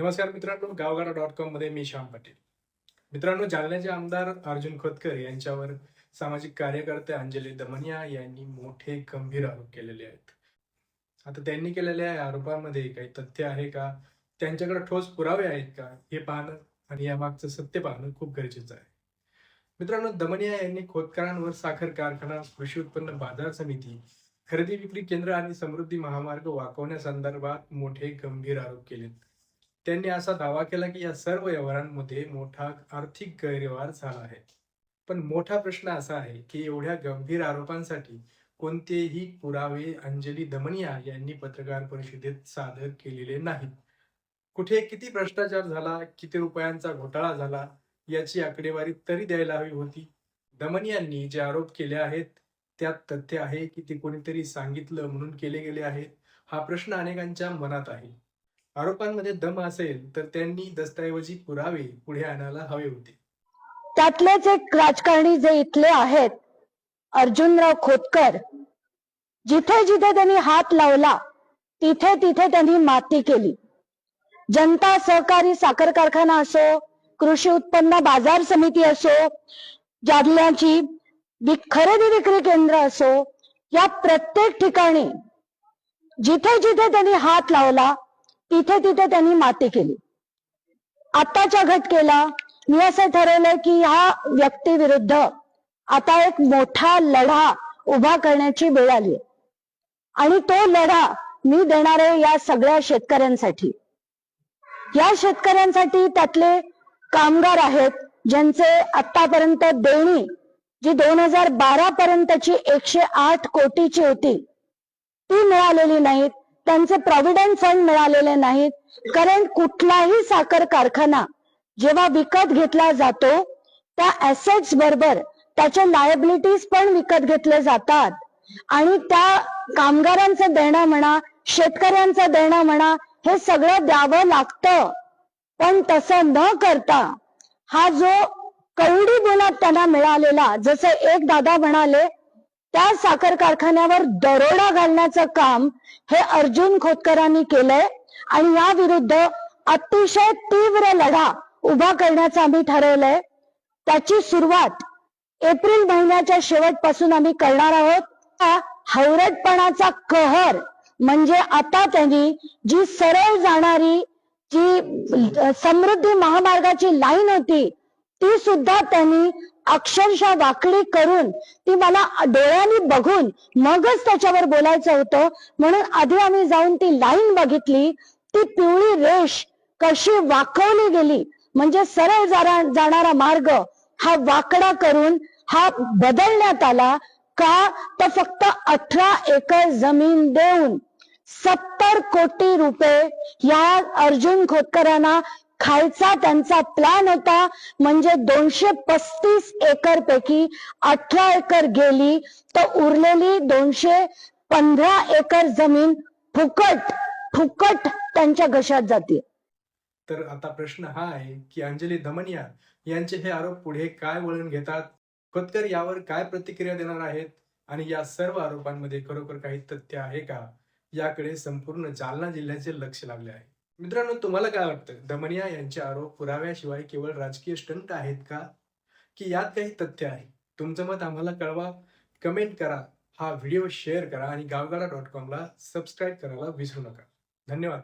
नमस्कार मित्रांनो गावगाडा डॉट कॉममध्ये मी श्याम पाटील. मित्रांनो जालन्याचे आमदार अर्जुन खोतकर यांच्यावर सामाजिक कार्यकर्ते अंजली दमनिया यांनी मोठे गंभीर आरोप केलेले आहेत. आता त्यांनी केलेल्या या आरोपांमध्ये काही तथ्य आहे का? त्यांच्याकडे ठोस पुरावे आहेत का? हे पाहणं आणि यामागचं सत्य पाहणं खूप गरजेचं आहे. मित्रांनो दमनिया यांनी खोतकरांवर साखर कारखाना कृषी उत्पन्न बाजार समिती खरेदी विक्री केंद्र आणि समृद्धी महामार्ग वाकवण्यासंदर्भात मोठे गंभीर आरोप केलेत. त्यांनी असा दावा केला की या सर्व व्यवहारांमध्ये मोठा आर्थिक गैरव्यवहार झाला आहे. पण मोठा प्रश्न असा आहे की एवढ्या गंभीर आरोपांसाठी कोणतेही पुरावे अंजली दमनिया यांनी पत्रकार परिषदेत सादर केलेले नाहीत. कुठे किती भ्रष्टाचार झाला किती रुपयांचा घोटाळा झाला याची आकडेवारी तरी द्यायला हवी होती? दमन यांनी जे आरोप केले आहेत त्यात तथ्य आहे की ते कोणीतरी सांगितलं म्हणून केले गेले आहेत हा प्रश्न अनेकांच्या मनात आहे. आरोपांमध्ये दम असेल तर त्यांनी दस्तऐवजी पुरावे पुढे आणायला हवे होते. त्यातलेच एक राजकारणी जे इथले आहेत अर्जुनराव खोतकर जिथे जिथे त्यांनी हात लावला तिथे तिथे त्यांनी माती केली. जनता सहकारी साखर कारखाना असो कृषी उत्पन्न बाजार समिती असो जालन्याची विक- खरेदी विक्री केंद्र असो या प्रत्येक ठिकाणी जिथे जिथे त्यांनी हात लावला तिथे तिथे त्यांनी माती केली. आताच्या घटकेला मी असं ठरवलंय की ह्या व्यक्तीविरुद्ध आता एक मोठा लढा उभा करण्याची वेळ आली आणि तो लढा मी देणार आहे या सगळ्या शेतकऱ्यांसाठी. या शेतकऱ्यांसाठी त्यातले कामगार आहेत ज्यांचे आतापर्यंत देणी जी दोन हजार बारा पर्यंतची एकशे आठ कोटीची होती ती मिळालेली नाहीत. त्यांचे प्रॉव्हिडंट फंड मिळालेले नाहीत. कारण कुठलाही साखर कारखाना जेव्हा विकत घेतला जातो त्या ऍसेट्स बरोबर त्याच्या लायबिलिटीज पण विकत घेतले जातात. आणि त्या कामगारांचं देणं म्हणा शेतकऱ्यांचं देणं म्हणा हे सगळं द्यावं लागतं. पण तसं न करता हा जो कवडी गुणात त्यांना मिळालेला जसं एक दादा म्हणाले त्या साखर कारखान्यावर दरोडा घालण्याचं काम हे अर्जुन खोतकरांनी केलंय आणि या विरुद्ध अतिशय तीव्र लढा उभा करण्याचं आम्ही ठरवलंय. त्याची सुरुवात एप्रिल महिन्याच्या शेवटपासून आम्ही करणार आहोत. हवरटपणाचा कहर म्हणजे आता त्यांनी जी सरळ जाणारी जी समृद्धी महामार्गाची लाईन होती ती सुद्धा त्यांनी अक्षरशः वाकडी करून ती मला डोळ्यांनी बघून मगच त्याच्यावर बोलायचं होतं. म्हणून आधी आम्ही जाऊन ती लाईन बघितली. ती पिवळी रेष कशी वाकवली गेली. म्हणजे सरळ जाणारा मार्ग हा वाकडा करून हा बदलण्यात आला. का? तर फक्त अठरा एकर जमीन देऊन सत्तर कोटी रुपये या अर्जुन खोतकरांना खायचा त्यांचा प्लॅन होता. म्हणजे दोनशे पस्तीस एकर पैकी अठरा एकर गेली तर उरलेली दोनशे पंधरा एकर जमीन फुकट फुकट त्यांच्या घशात जाते. तर आता प्रश्न हा आहे की अंजली धमनिया यांचे हे आरोप पुढे काय वळण घेतात? खोतकर यावर काय प्रतिक्रिया देणार आहेत? आणि या सर्व आरोपांमध्ये खरोखर काही तथ्य आहे का? याकडे संपूर्ण जालना जिल्ह्याचे लक्ष लागले आहे. मित्रांनो तुम्हाला काय वाटतं? दमनिया यांचे आरोप पुराव्याशिवाय केवळ राजकीय स्टंट आहेत का? की यात काही तथ्य आहे? तुमचं मत आम्हाला कळवा. कमेंट करा. हा व्हिडिओ शेअर करा आणि गावगाडा डॉट कॉमला सबस्क्राईब करायला विसरू नका. धन्यवाद.